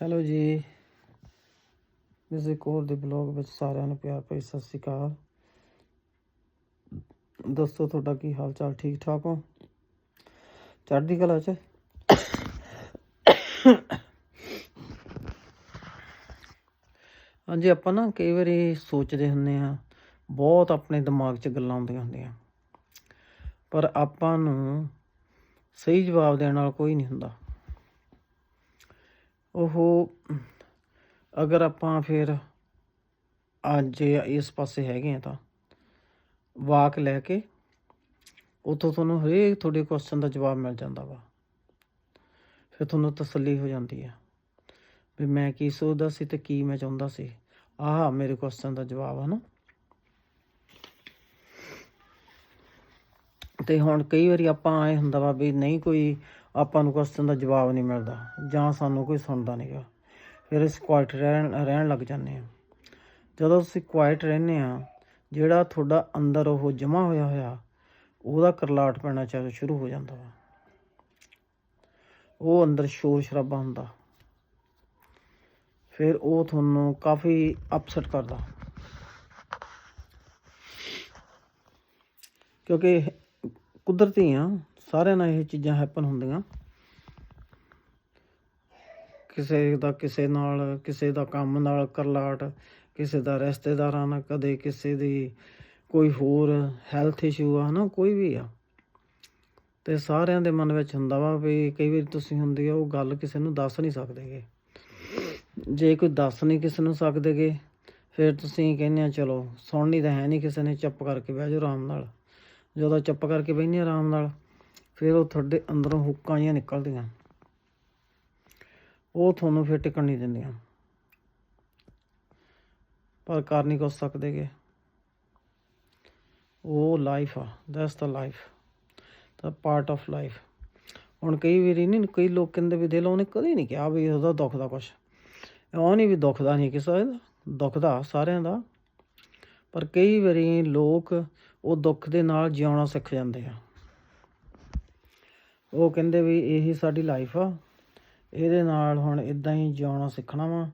Hello ਜੀ। Music ਹੋਰ ਦੇ ਬਲੌਗ ਵਿੱਚ ਸਾਰਿਆਂ ਨੂੰ ਪਿਆਰ ਭਰੀ ਸਤਿ ਸ਼੍ਰੀ ਅਕਾਲ। ਦੋਸਤੋ ਤੁਹਾਡਾ ਕੀ ਹਾਲ ਚਾਲ, ਠੀਕ ਠਾਕ ਹੋ? ਚੜ੍ਹਦੀ ਕਲਾ ਚ? ਹਾਂਜੀ, ਆਪਾਂ ਨਾ ਕਈ ਵਾਰੀ ਸੋਚਦੇ ਹੁੰਦੇ ਆ ਬਹੁਤ ਆਪਣੇ ਦਿਮਾਗ 'ਚ ਗੱਲਾਂ ਆਉਂਦੀਆਂ ਹੁੰਦੀਆਂ। ਪਰ ਆਪਾਂ ਨੂੰ ਸਹੀ ਜਵਾਬ ਦੇਣ ਨਾਲ ਕੋਈ ਨਹੀਂ ਹੁੰਦਾ। ਉਹ ਅਗਰ ਆਪਾਂ ਫਿਰ ਅੱਜ ਇਸ ਪਾਸੇ ਹੈਗੇ ਆ ਤਾਂ ਵਾਕ ਲੈ ਕੇ ਉਤੋਂ ਤੁਹਾਨੂੰ ਹਰੇਕ ਤੁਹਾਡੇ ਕੁਐਸਚਨ ਦਾ ਜਵਾਬ ਮਿਲ ਜਾਂਦਾ ਵਾ। ਫਿਰ ਤੁਹਾਨੂੰ ਤਸੱਲੀ ਹੋ ਜਾਂਦੀ ਆ ਵੀ ਮੈਂ ਕੀ ਸੋਚਦਾ ਸੀ ਤੇ ਕੀ ਮੈਂ ਚਾਹੁੰਦਾ ਸੀ। ਆਹ ਮੇਰੇ ਕੁਐਸਚਨ ਦਾ ਜਵਾਬ ਹੈ ਨਾ। ਤੇ ਹੁਣ ਕਈ ਵਾਰੀ ਆਪਾਂ ਆਏ ਹੁੰਦਾ ਵਾ ਵੀ ਨਹੀਂ ਕੋਈ ਆਪਾਂ ਨੂੰ ਕੁਐਸਚਨ ਦਾ ਜਵਾਬ ਨਹੀਂ ਮਿਲਦਾ, ਜਾਂ ਸਾਨੂੰ ਕੋਈ ਸੁਣਦਾ ਨਹੀਂਗਾ ਫਿਰ ਅਸੀਂ ਕੁਆਇਟ ਰਹਿਣ ਰਹਿਣ ਲੱਗ ਜਾਂਦੇ ਆ ਜਦੋਂ ਅਸੀਂ ਕੁਆਇਟ ਰਹਿੰਦੇ ਆ ਜਿਹੜਾ ਤੁਹਾਡਾ ਅੰਦਰ ਉਹ ਜਮਾ ਹੋਇਆ ਹੋਇਆ, ਉਹਦਾ ਕਰਲਾਟ ਪੈਣਾ ਚਾਹੇ ਸ਼ੁਰੂ ਹੋ ਜਾਂਦਾ ਵਾ। ਉਹ ਅੰਦਰ ਸ਼ੋਰ ਸ਼ਰਾਬਾ ਹੁੰਦਾ। ਫਿਰ ਉਹ ਤੁਹਾਨੂੰ ਕਾਫੀ ਅਪਸੈਟ ਕਰਦਾ। ਕਿਉਂਕਿ ਕੁਦਰਤੀ ਆ। ਸਾਰਿਆਂ ਨਾਲ ਇਹ ਚੀਜ਼ਾਂ ਹੈਪਨ ਹੁੰਦੀਆਂ। ਕਿਸੇ ਦਾ ਕਿਸੇ ਨਾਲ, ਕਿਸੇ ਦਾ ਕੰਮ ਨਾਲ ਕਰਲਾਟ, ਕਿਸੇ ਦਾ ਰਿਸ਼ਤੇਦਾਰਾਂ ਨਾਲ ਕਦੇ ਕਿਸੇ ਦੀ ਕੋਈ ਹੋਰ ਹੈਲਥ ਇਸ਼ੂ ਆ ਨਾ ਕੋਈ ਵੀ ਆ। ਤੇ ਸਾਰਿਆਂ ਦੇ ਮਨ ਵਿੱਚ ਹੁੰਦਾ ਵਾ ਵੀ ਕਈ ਵਾਰੀ ਤੁਸੀਂ ਹੁੰਦੀ ਆ ਉਹ ਗੱਲ ਕਿਸੇ ਨੂੰ ਦੱਸ ਨਹੀਂ ਸਕਦੇਗੇ। ਜੇ ਕੋਈ ਦੱਸ ਨਹੀਂ ਕਿਸੇ ਨੂੰ ਸਕਦੇਗੇ, ਫਿਰ ਤੁਸੀਂ ਕਹਿੰਦੇ ਆ, ਚਲੋ ਸੁਣਨੀ ਤਾਂ ਹੈ ਨਹੀਂ ਕਿਸੇ ਨੇ, ਚੁੱਪ ਕਰਕੇ ਬਹਿ ਜਾਓ ਆਰਾਮ ਨਾਲ। ਜਦੋਂ ਚੁੱਪ ਕਰਕੇ ਬਹਿੰਦੇ ਆਰਾਮ ਨਾਲ ਫਿਰ ਉਹ ਤੁਹਾਡੇ ਅੰਦਰੋਂ ਹੁੱਕਾਂ ਜਿਹੀਆਂ ਨਿਕਲਦੀਆਂ। ਉਹ ਤੁਹਾਨੂੰ ਫਿਰ ਟਿਕਣ ਨਹੀਂ ਦਿੰਦੀਆਂ। ਪਰ ਕਰ ਨਹੀਂ ਕੁਛ ਸਕਦੇਗੇ। ਉਹ ਲਾਈਫ ਆ that's the life the part of life ਹੁਣ ਕਈ ਵਾਰੀ ਨਹੀਂ ਕਈ ਲੋਕ ਕਹਿੰਦੇ ਵੀ ਦਿਲ, ਉਹਨੇ ਕਦੇ ਨਹੀਂ ਕਿਹਾ ਵੀ ਉਹਦਾ ਦੁੱਖ ਦਾ ਕੁਛ। ਉਹ ਨਹੀਂ ਵੀ ਦੁੱਖ ਦਾ ਨਹੀਂ ਕਿਸੇ ਦਾ ਦੁੱਖ ਦਾ ਸਾਰਿਆਂ ਦਾ। ਪਰ ਕਈ ਵਾਰੀ ਲੋਕ ਉਹ ਦੁੱਖ ਦੇ ਨਾਲ ਜਿਉਣਾ ਸਿੱਖ ਜਾਂਦੇ ਆ। ਉਹ ਕਹਿੰਦੇ ਵੀ ਇਹੀ ਸਾਡੀ ਲਾਈਫ ਆ। ਇਹਦੇ ਨਾਲ ਹੁਣ ਇਦਾਂ ਹੀ ਜਿਉਣਾ ਸਿੱਖਣਾ ਵਾ।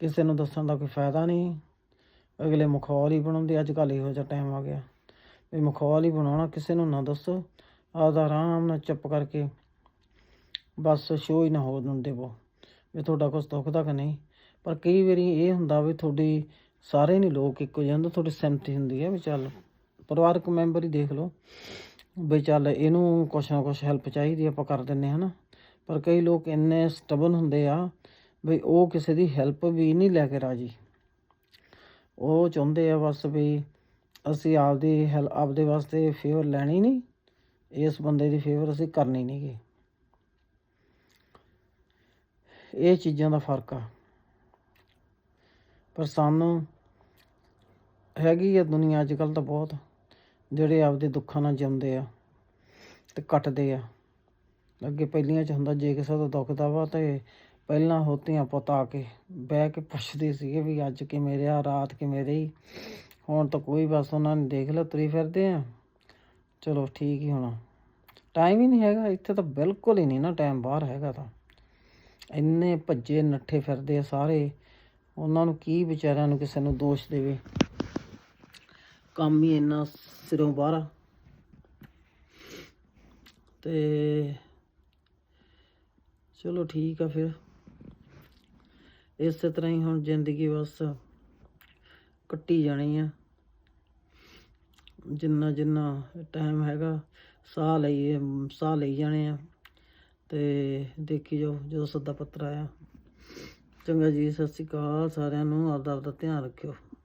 ਕਿਸੇ ਨੂੰ ਦੱਸਣ ਦਾ ਕੋਈ ਫਾਇਦਾ ਨਹੀਂ। ਅਗਲੇ ਮਖੌਲ ਹੀ ਬਣਾਉਂਦੇ। ਅੱਜ ਕੱਲ੍ਹ ਇਹੋ ਜਿਹਾ ਟਾਈਮ ਆ ਗਿਆ। ਵੀ ਮਖੌਲ ਹੀ ਬਣਾਉਣਾ, ਕਿਸੇ ਨੂੰ ਨਾ ਦੱਸੋ। ਆਪਦਾ ਆਰਾਮ ਨਾਲ ਚੁੱਪ ਕਰਕੇ ਬਸ ਸ਼ੋਅ ਹੀ ਨਾ ਹੋ ਦਿੰਦੇ ਵੋ ਵੀ ਤੁਹਾਡਾ ਕੁਛ ਦੁਖਦਾ ਕਿ ਨਹੀਂ। ਪਰ ਕਈ ਵਾਰੀ ਇਹ ਹੁੰਦਾ ਵੀ ਤੁਹਾਡੀ ਸਾਰੇ ਨਹੀਂ ਲੋਕ ਇੱਕੋ ਜਿਹੇ ਹੁੰਦੇ, ਤੁਹਾਡੀ ਸਹਿਮਤੀ ਹੁੰਦੀ ਹੈ ਵੀ ਚੱਲ ਪਰਿਵਾਰਕ ਮੈਂਬਰ ਹੀ ਦੇਖ ਲਓ। ਬਈ ਚੱਲ ਇਹਨੂੰ ਕੁਛ ਨਾ ਕੁਛ ਹੈਲਪ ਚਾਹੀਦੀ ਆਪਾਂ ਕਰ ਦਿੰਨੇ ਹਨਾ। ਪਰ ਕਈ ਲੋਕ ਇੰਨੇ ਸਟਬਨ ਹੁੰਦੇ ਆ ਵੀ ਉਹ ਕਿਸੇ ਦੀ ਹੈਲਪ ਵੀ ਨਹੀਂ ਲੈ ਕੇ ਰਾਜੀ। ਉਹ ਚਾਹੁੰਦੇ ਆ ਬਸ ਵੀ ਅਸੀਂ ਆਪਦੀ ਹੈਲ ਆਪਦੇ ਵਾਸਤੇ ਫੇਵਰ ਲੈਣੀ ਨਹੀਂ, ਇਸ ਬੰਦੇ ਦੀ ਫੇਵਰ ਅਸੀਂ ਕਰਨੀ ਨਹੀਂਗੀ ਇਹ ਚੀਜ਼ਾਂ ਦਾ ਫ਼ਰਕ ਆ। ਪਰ ਸਾਨੂੰ ਹੈਗੀ ਆ ਦੁਨੀਆ ਅੱਜ ਕੱਲ ਤਾਂ ਬਹੁਤ। ਜਿਹੜੇ ਆਪਦੇ ਦੁੱਖਾਂ ਨਾਲ ਜੰਮਦੇ ਆ ਤੇ ਕੱਟਦੇ ਆ। ਅੱਗੇ ਪਹਿਲੀਆਂ ਚ ਹੁੰਦਾ ਜੇ ਕਿਸੇ ਦਾ ਦੁੱਖ ਦਾ ਵਾ ਤੇ ਪਹਿਲਾਂ ਹੋਤੀਆਂ ਪੁੱਤ ਕੇ ਬਹਿ ਕੇ ਪੁੱਛਦੇ ਸੀਗੇ ਵੀ ਅੱਜ ਕਿ ਮੇਰੇ ਆ ਰਾਤ ਕਿ ਮੇਰੇ ਹੀ ਹੁਣ ਤਾਂ ਕੋਈ ਬਸ ਉਹਨਾਂ ਨੇ ਦੇਖ ਲਿਆ, ਤੁਰੀ ਫਿਰਦੇ ਆ। ਚਲੋ ਠੀਕ ਹੀ ਹੋਣਾ। ਟਾਈਮ ਹੀ ਨਹੀਂ ਹੈਗਾ, ਇੱਥੇ ਤਾਂ ਬਿਲਕੁਲ ਹੀ ਨਹੀਂ ਨਾ ਟਾਈਮ ਬਾਹਰ ਹੈਗਾ ਤਾਂ। ਇੰਨੇ ਭੱਜੇ ਨੱਠੇ ਫਿਰਦੇ ਆ ਸਾਰੇ। ਉਹਨਾਂ ਨੂੰ ਕੀ ਵਿਚਾਰਿਆਂ ਨੂੰ ਕਿਸੇ ਨੂੰ ਦੋਸ਼ ਦੇਵੇ। ਕੰਮ ਹੀ ਇੰਨਾ ਸਿਰੋਂ ਬਾਹਰ ਆ। ਤੇ ਚਲੋ ਠੀਕ ਆ ਫਿਰ। ਇਸੇ ਤਰ੍ਹਾਂ ਹੀ ਹੁਣ ਜ਼ਿੰਦਗੀ ਬਸ ਕੱਟੀ ਜਾਣੀ ਆ। ਜਿੰਨਾ ਜਿੰਨਾ ਟਾਈਮ ਹੈਗਾ, ਸਾਹ ਲਈ ਸਾਹ ਲਈ ਜਾਣੇ ਆ। ਤੇ ਦੇਖੀ ਜਾਓ ਜਦੋਂ ਸੱਦਾ ਪੱਤਰ ਆਇਆ। ਚੰਗਾ ਜੀ, ਸਤਿ ਸ਼੍ਰੀ ਅਕਾਲ ਸਾਰਿਆਂ ਨੂੰ। ਆਪਦਾ ਆਪਦਾ ਧਿਆਨ ਰੱਖਿਓ।